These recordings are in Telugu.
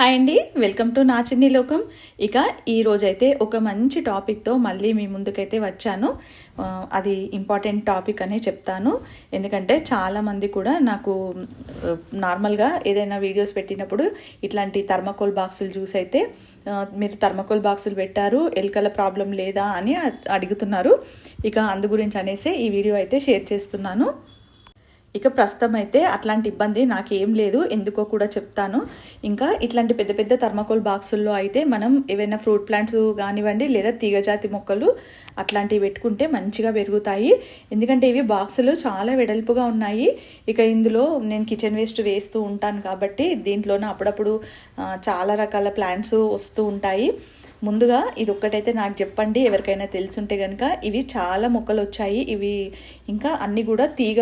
హాయ్ అండి. వెల్కమ్ టు నా చిన్ని లోకం. ఇక ఈరోజైతే ఒక మంచి టాపిక్తో మళ్ళీ మీ ముందుకైతే వచ్చాను. అది ఇంపార్టెంట్ టాపిక్ అనే చెప్తాను. ఎందుకంటే చాలామంది కూడా నాకు నార్మల్గా ఏదైనా వీడియోస్ పెట్టినప్పుడు ఇట్లాంటి థర్మకోల్ బాక్సులు చూసి అయితే మీరు థర్మకోల్ బాక్సులు పెట్టారు ఎలుకల ప్రాబ్లం లేదా అని అడుగుతున్నారు. ఇక అందు గురించి అనేసి ఈ వీడియో అయితే షేర్ చేస్తున్నాను. ఇక ప్రస్తుతం అయితే అట్లాంటి ఇబ్బంది నాకేం లేదు ఎందుకో కూడా చెప్తాను. ఇంకా ఇట్లాంటి పెద్ద పెద్ద థర్మకోల్ బాక్సుల్లో అయితే మనం ఏవైనా ఫ్రూట్ ప్లాంట్స్ కానివ్వండి లేదా తీగజాతి మొక్కలు అట్లాంటివి పెట్టుకుంటే మంచిగా పెరుగుతాయి. ఎందుకంటే ఇవి బాక్సులు చాలా వెడల్పుగా ఉన్నాయి. ఇక ఇందులో నేను కిచెన్ వేస్ట్ వేస్తూ ఉంటాను కాబట్టి దీంట్లోనే అప్పుడప్పుడు చాలా రకాల ప్లాంట్స్ వస్తూ ఉంటాయి. ముందుగా ఇది ఒక్కటైతే నాకు చెప్పండి ఎవరికైనా తెలుసుంటే కనుక ఇవి చాలా మొక్కలు వచ్చాయి ఇవి ఇంకా అన్నీ కూడా తీగ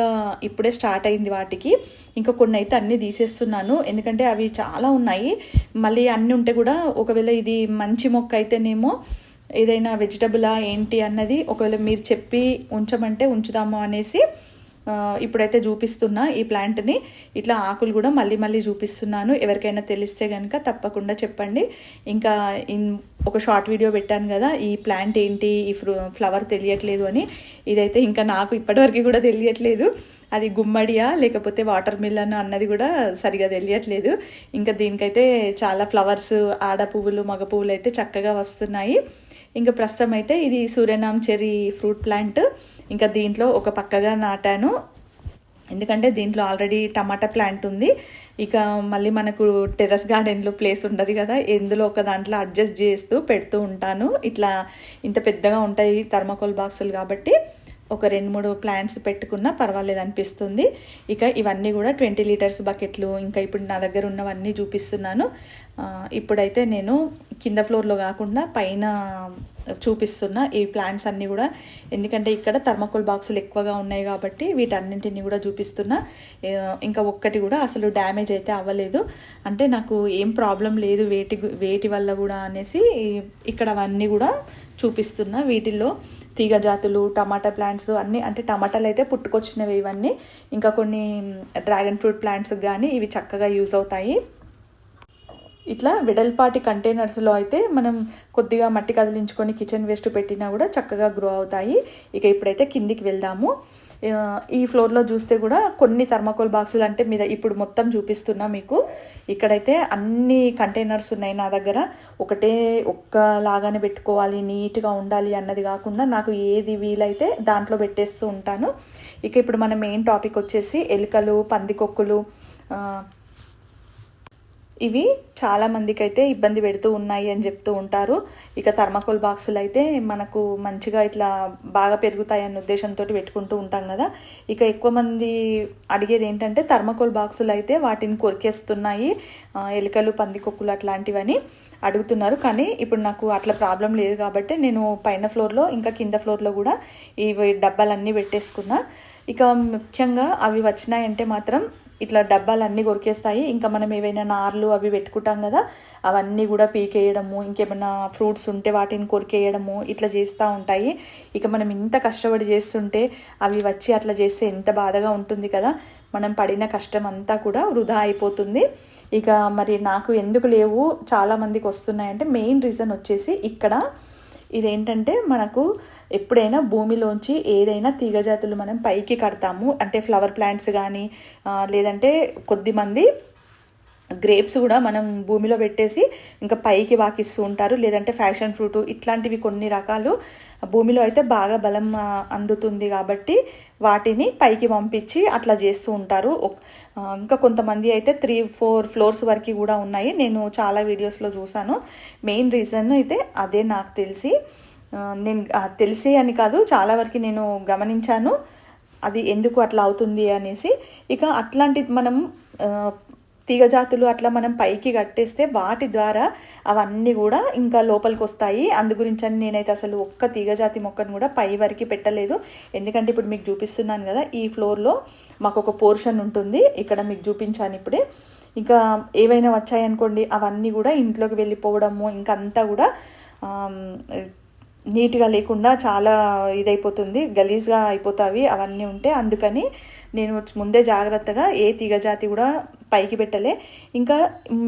ఇప్పుడే స్టార్ట్ అయింది వాటికి. ఇంకా కొన్ని అయితే అన్నీ తీసేస్తున్నాను. ఎందుకంటే అవి చాలా ఉన్నాయి. మళ్ళీ అన్నీ ఉంటే కూడా ఒకవేళ ఇది మంచి మొక్క అయితేనేమో ఏదైనా వెజిటబులా ఏంటి అన్నది ఒకవేళ మీరు చెప్పి ఉంచమంటే ఉంచుదాము అనేసి ఇప్పుడైతే చూపిస్తున్నా ఈ ప్లాంట్ని. ఇట్లా ఆకులు కూడా మళ్ళీ మళ్ళీ చూపిస్తున్నాను. ఎవరికైనా తెలిస్తే కనుక తప్పకుండా చెప్పండి. ఇంకా ఒక షార్ట్ వీడియో పెట్టాను కదా ఈ ప్లాంట్ ఏంటి ఈ ఫ్రూ ఫ్లవర్ తెలియట్లేదు అని. ఇదైతే ఇంకా నాకు ఇప్పటివరకు కూడా తెలియట్లేదు. అది గుమ్మడియా లేకపోతే వాటర్ మిల్లన్ అన్నది కూడా సరిగా తెలియట్లేదు. ఇంకా దీనికైతే చాలా ఫ్లవర్స్ ఆడ పువ్వులు మగ పువ్వులు అయితే చక్కగా వస్తున్నాయి. ఇంకా ప్రస్తుతం అయితే ఇది సూర్యనామ్ చెర్రీ ఫ్రూట్ ప్లాంట్. ఇంకా దీంట్లో ఒక పక్కగా నాటాను. ఎందుకంటే దీంట్లో ఆల్రెడీ టమాటా ప్లాంట్ ఉంది. ఇక మళ్ళీ మనకు టెర్రస్ గార్డెన్లో ప్లేస్ ఉండదు కదా. ఎందులో ఒక దాంట్లో అడ్జస్ట్ చేస్తూ పెడుతూ ఉంటాను. ఇట్లా ఇంత పెద్దగా ఉంటాయి థర్మకోల్ బాక్సులు కాబట్టి ఒక రెండు మూడు ప్లాంట్స్ పెట్టుకున్నా పర్వాలేదు అనిపిస్తుంది. ఇక ఇవన్నీ కూడా ట్వంటీ లీటర్స్ బకెట్లు ఇంకా ఇప్పుడు నా దగ్గర ఉన్నవన్నీ చూపిస్తున్నాను. ఇప్పుడైతే నేను కింద ఫ్లోర్లో కాకుండా పైన చూపిస్తున్న ఈ ప్లాంట్స్ అన్నీ కూడా. ఎందుకంటే ఇక్కడ థర్మకోల్ బాక్సులు ఎక్కువగా ఉన్నాయి కాబట్టి వీటన్నింటిని కూడా చూపిస్తున్నా ఇంకా ఒక్కటి కూడా అసలు డ్యామేజ్ అయితే అవ్వలేదు. అంటే నాకు ఏం ప్రాబ్లం లేదు వేటి వేటి వల్ల కూడా అనేసి ఇక్కడ అవన్నీ కూడా చూపిస్తున్నా వీటిల్లో. తీగ జాతులు టమాటా ప్లాంట్స్ అన్నీ అంటే టమాటాలు అయితే పుట్టుకొచ్చినవి ఇవన్నీ. ఇంకా కొన్ని డ్రాగన్ ఫ్రూట్ ప్లాంట్స్ కానీ ఇవి చక్కగా యూజ్ అవుతాయి. ఇట్లా వెడల్పాటి కంటైనర్స్లో అయితే మనం కొద్దిగా మట్టి కదిలించుకొని కిచెన్ వేస్ట్ పెట్టినా కూడా చక్కగా గ్రో అవుతాయి. ఇక ఇప్పుడైతే కిందికి వెళ్దాము. ఈ ఫ్లోర్లో చూస్తే కూడా కొన్ని థర్మాకోల్ బాక్సులు అంటే మీద ఇప్పుడు మొత్తం చూపిస్తున్నా మీకు. ఇక్కడైతే అన్ని కంటైనర్స్ ఉన్నాయి నా దగ్గర. ఒకటే ఒక్కలాగానే పెట్టుకోవాలి నీట్గా ఉండాలి అన్నది కాకుండా నాకు ఏది వీలైతే దాంట్లో పెట్టేస్తూ ఉంటాను. ఇక ఇప్పుడు మన మెయిన్ టాపిక్ వచ్చేసి ఎలుకలు పందికొక్కులు ఇవి చాలామందికి అయితే ఇబ్బంది పెడుతూ ఉన్నాయి అని చెప్తూ ఉంటారు. ఇక థర్మాకోల్ బాక్సులు అయితే మనకు మంచిగా ఇట్లా బాగా పెరుగుతాయి అన్న ఉద్దేశంతో పెట్టుకుంటూ ఉంటాం కదా. ఇక ఎక్కువ మంది అడిగేది ఏంటంటే థర్మాకోల్ బాక్సులు అయితే వాటిని కొరికేస్తున్నాయి. ఎలుకలు పందికొక్కులు అట్లాంటివని అడుగుతున్నారు. కానీ ఇప్పుడు నాకు అట్లా ప్రాబ్లం లేదు కాబట్టి నేను పైన ఫ్లోర్లో ఇంకా కింద ఫ్లోర్లో కూడా ఇవి డబ్బాలన్నీ పెట్టేసుకున్నా. ఇక ముఖ్యంగా అవి వచ్చినాయంటే మాత్రం ఇట్లా డబ్బాలు అన్నీ కొరికేస్తాయి. ఇంకా మనం ఏవైనా నార్లు అవి పెట్టుకుంటాం కదా అవన్నీ కూడా పీకేయడము ఇంకేమైనా ఫ్రూట్స్ ఉంటే వాటిని కొరికేయడము ఇట్లా చేస్తూ ఉంటాయి. ఇక మనం ఇంత కష్టపడి చేస్తుంటే అవి వచ్చి అట్లా చేస్తే ఎంత బాధగా ఉంటుంది కదా. మనం పడిన కష్టం అంతా కూడా వృధా అయిపోతుంది. ఇక మరి నాకు ఎందుకు లేవు? చాలామందికి వస్తున్నాయంటే మెయిన్ రీజన్ వచ్చేసి ఇక్కడ ఇదేంటంటే మనకు ఎప్పుడైనా భూమిలోంచి ఏదైనా తీగజాతులు మనం పైకి కడతాము. అంటే ఫ్లవర్ ప్లాంట్స్ కానీ లేదంటే కొద్దిమంది గ్రేప్స్ కూడా మనం భూమిలో పెట్టేసి ఇంకా పైకి వాకిస్తూ ఉంటారు. లేదంటే ఫ్యాషన్ ఫ్రూట్ ఇట్లాంటివి కొన్ని రకాలు భూమిలో అయితే బాగా బలం అందుతుంది కాబట్టి వాటిని పైకి పంపించి అట్లా చేస్తూ ఉంటారు. ఇంకా కొంతమంది అయితే త్రీ ఫోర్ ఫ్లోర్స్ వరకు కూడా ఉన్నాయి. నేను చాలా వీడియోస్లో చూసాను మెయిన్ రీజన్ అయితే అదే నాకు తెలిసి. నేను తెలిసే తెలిసి అని కాదు చాలా వరకు నేను గమనించాను. అది ఎందుకు అట్లా అవుతుంది అనేసి. ఇక అట్లాంటి మనం తీగజాతులు అట్లా మనం పైకి కట్టేస్తే వాటి ద్వారా అవన్నీ కూడా ఇంకా లోపలికి వస్తాయి అందు గురించి అని నేనైతే అసలు ఒక్క తీగజాతి మొక్కను కూడా పై వరకు పెట్టలేదు. ఎందుకంటే ఇప్పుడు మీకు చూపిస్తున్నాను కదా ఈ ఫ్లోర్లో మాకు ఒక పోర్షన్ ఉంటుంది. ఇక్కడ మీకు చూపించాను ఇప్పుడే. ఇంకా ఏవైనా వచ్చాయనుకోండి అవన్నీ కూడా ఇంట్లోకి వెళ్ళిపోవడము ఇంకంతా అంతా కూడా నీట్గా లేకుండా చాలా ఇదైపోతుంది. గలీజ్గా అయిపోతావి అవన్నీ ఉంటే అందుకని నేను ముందే జాగ్రత్తగా ఏ తీగజాతి కూడా పైకి పెట్టలే. ఇంకా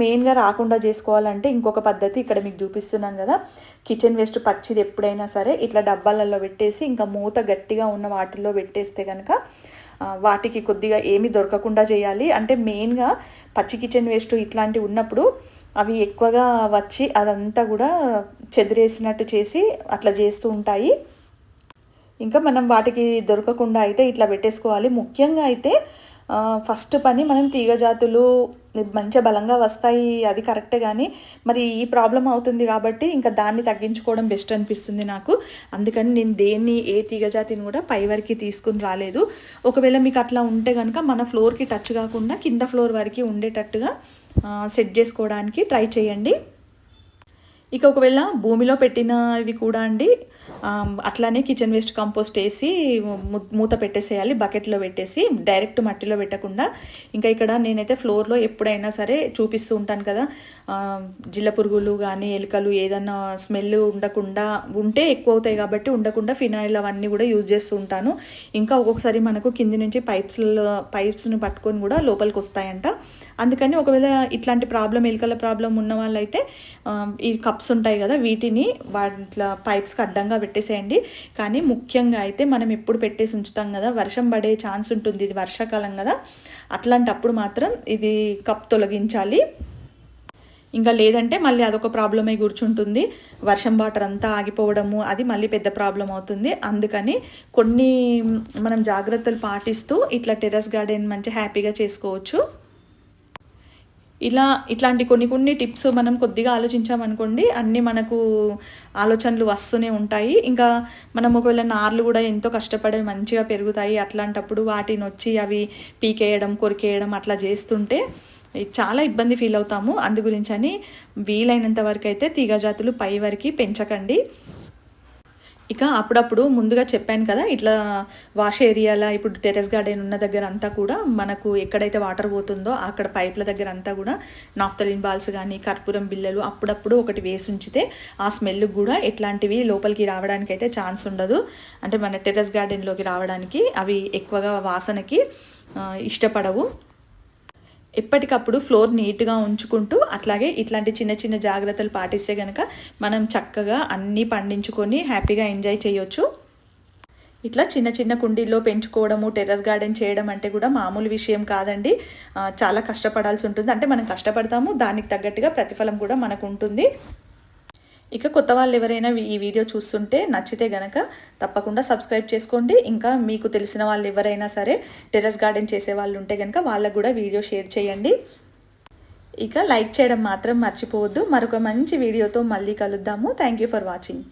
మెయిన్గా రాకుండా చేసుకోవాలంటే ఇంకొక పద్ధతి ఇక్కడ మీకు చూపిస్తున్నాను కదా. కిచెన్ వేస్ట్ పచ్చిది ఎప్పుడైనా సరే ఇట్లా డబ్బాలలో పెట్టేసి ఇంకా మూత గట్టిగా ఉన్న వాటిల్లో పెట్టేస్తే కనుక వాటికి కొద్దిగా ఏమి దొరకకుండా చేయాలి. అంటే మెయిన్గా పచ్చి కిచెన్ వేస్ట్ ఇట్లాంటివి ఉన్నప్పుడు అవి ఎక్కువగా వచ్చి అదంతా కూడా చెదిరేసినట్టు చేసి అట్లా చేస్తూ ఉంటాయి. ఇంకా మనం వాటికి దొరకకుండా అయితే ఇట్లా పెట్టేసుకోవాలి. ముఖ్యంగా అయితే ఫస్ట్ పని మనం తీగ జాతులు మంచిగా బలంగా వస్తాయి అది కరెక్టే కానీ మరి ఈ ప్రాబ్లం అవుతుంది కాబట్టి ఇంకా దాన్ని తగ్గించుకోవడం బెస్ట్ అనిపిస్తుంది నాకు. అందుకని నేను దేన్ని ఏ తీగ జాతిని కూడా పై వరకు తీసుకుని రాలేదు. ఒకవేళ మీకు అట్లా ఉంటే కనుక మన ఫ్లోర్కి టచ్ కాకుండా కింద ఫ్లోర్ వరకు ఉండేటట్టుగా సెట్ చేసుకోవడానికి ట్రై చేయండి. ఇక ఒకవేళ భూమిలో పెట్టినవి కూడా అండి అట్లానే కిచెన్ వేస్ట్ కంపోస్ట్ వేసి మూత పెట్టేసేయాలి బకెట్లో పెట్టేసి డైరెక్ట్ మట్టిలో పెట్టకుండా. ఇంకా ఇక్కడ నేనైతే ఫ్లోర్లో ఎప్పుడైనా సరే చూపిస్తూ ఉంటాను కదా జిల్ల పురుగులు కానీ ఎలుకలు ఏదన్నా స్మెల్ ఉండకుండా ఉంటే ఎక్కువ అవుతాయి కాబట్టి ఉండకుండా ఫినాయిల్ అవన్నీ కూడా యూజ్ చేస్తూ ఉంటాను. ఇంకా ఒక్కొక్కసారి మనకు కింది నుంచి పైప్స్లో పైప్స్ని పట్టుకొని కూడా లోపలికి వస్తాయంట. అందుకని ఒకవేళ ఇట్లాంటి ప్రాబ్లం ఎలుకల ప్రాబ్లం ఉన్న వాళ్ళైతే ఈ కప్స్ ఉంటాయి కదా వీటిని వాటిలో పైప్స్కి అడ్డంగా పెట్టేసేయండి. కానీ ముఖ్యంగా అయితే మనం ఎప్పుడు పెట్టేసి ఉంచుతాం కదా వర్షం పడే ఛాన్స్ ఉంటుంది ఇది వర్షాకాలం కదా. అట్లాంటప్పుడు మాత్రం ఇది కప్ తొలగించాలి. ఇంకా లేదంటే మళ్ళీ అదొక ప్రాబ్లమే కూర్చుంటుంది. వర్షం వాటర్ అంతా ఆగిపోవడము అది మళ్ళీ పెద్ద ప్రాబ్లం అవుతుంది. అందుకని కొన్ని మనం జాగ్రత్తలు పాటిస్తూ ఇట్లా టెర్రస్ గార్డెన్ మంచి హ్యాపీగా చేసుకోవచ్చు. ఇలా ఇట్లాంటి కొన్ని కొన్ని టిప్స్ మనం కొద్దిగా ఆలోచించామనుకోండి అన్నీ మనకు ఆలోచనలు వస్తూనే ఉంటాయి. ఇంకా మనం ఒకవేళ నార్లు కూడా ఎంతో కష్టపడే మంచిగా పెరుగుతాయి అట్లాంటప్పుడు వాటిని వచ్చి అవి పీకేయడం కొరికేయడం అట్లా చేస్తుంటే చాలా ఇబ్బంది ఫీల్ అవుతాము. అందు గురించి అని వీలైనంత వరకు అయితే తీగ జాతులు పై వరకు పెంచకండి. ఇక అప్పుడప్పుడు ముందుగా చెప్పాను కదా ఇట్లా వాష్ ఏరియాలో ఇప్పుడు టెరెస్ గార్డెన్ ఉన్న దగ్గర అంతా కూడా మనకు ఎక్కడైతే వాటర్ పోతుందో అక్కడ పైప్ల దగ్గర అంతా కూడా నాఫ్తలిన్ బాల్స్ కానీ కర్పూరం బిల్లలు అప్పుడప్పుడు ఒకటి వేసి ఉంచితే ఆ స్మెల్ కూడా ఎట్లాంటివి లోపలికి రావడానికి అయితే ఛాన్స్ ఉండదు. అంటే మన టెరెస్ గార్డెన్లోకి రావడానికి అవి ఎక్కువగా వాసనకి ఇష్టపడవు. ఎప్పటికప్పుడు ఫ్లోర్ నీట్గా ఉంచుకుంటూ అట్లాగే ఇట్లాంటి చిన్న చిన్న జాగ్రత్తలు పాటిస్తే కనుక మనం చక్కగా అన్నీ పండించుకొని హ్యాపీగా ఎంజాయ్ చేయొచ్చు. ఇట్లా చిన్న చిన్న కుండీల్లో పెంచుకోవడము టెర్రస్ గార్డెన్ చేయడం అంటే కూడా మామూలు విషయం కాదండి. చాలా కష్టపడాల్సి ఉంటుంది. అంటే మనం కష్టపడతాము దానికి తగ్గట్టుగా ప్రతిఫలం కూడా మనకు ఉంటుంది. ఇక కొత్త వాళ్ళు ఎవరైనా ఈ వీడియో చూస్తుంటే నచ్చితే గనక తప్పకుండా సబ్స్క్రైబ్ చేసుకోండి. ఇంకా మీకు తెలిసిన వాళ్ళు ఎవరైనా సరే టెర్రస్ గార్డెన్ చేసే వాళ్ళు ఉంటే కనుక వాళ్ళకు కూడా వీడియో షేర్ చేయండి. ఇక లైక్ చేయడం మాత్రం మర్చిపోవద్దు. మరొక మంచి వీడియోతో మళ్ళీ కలుద్దాము. Thank you for watching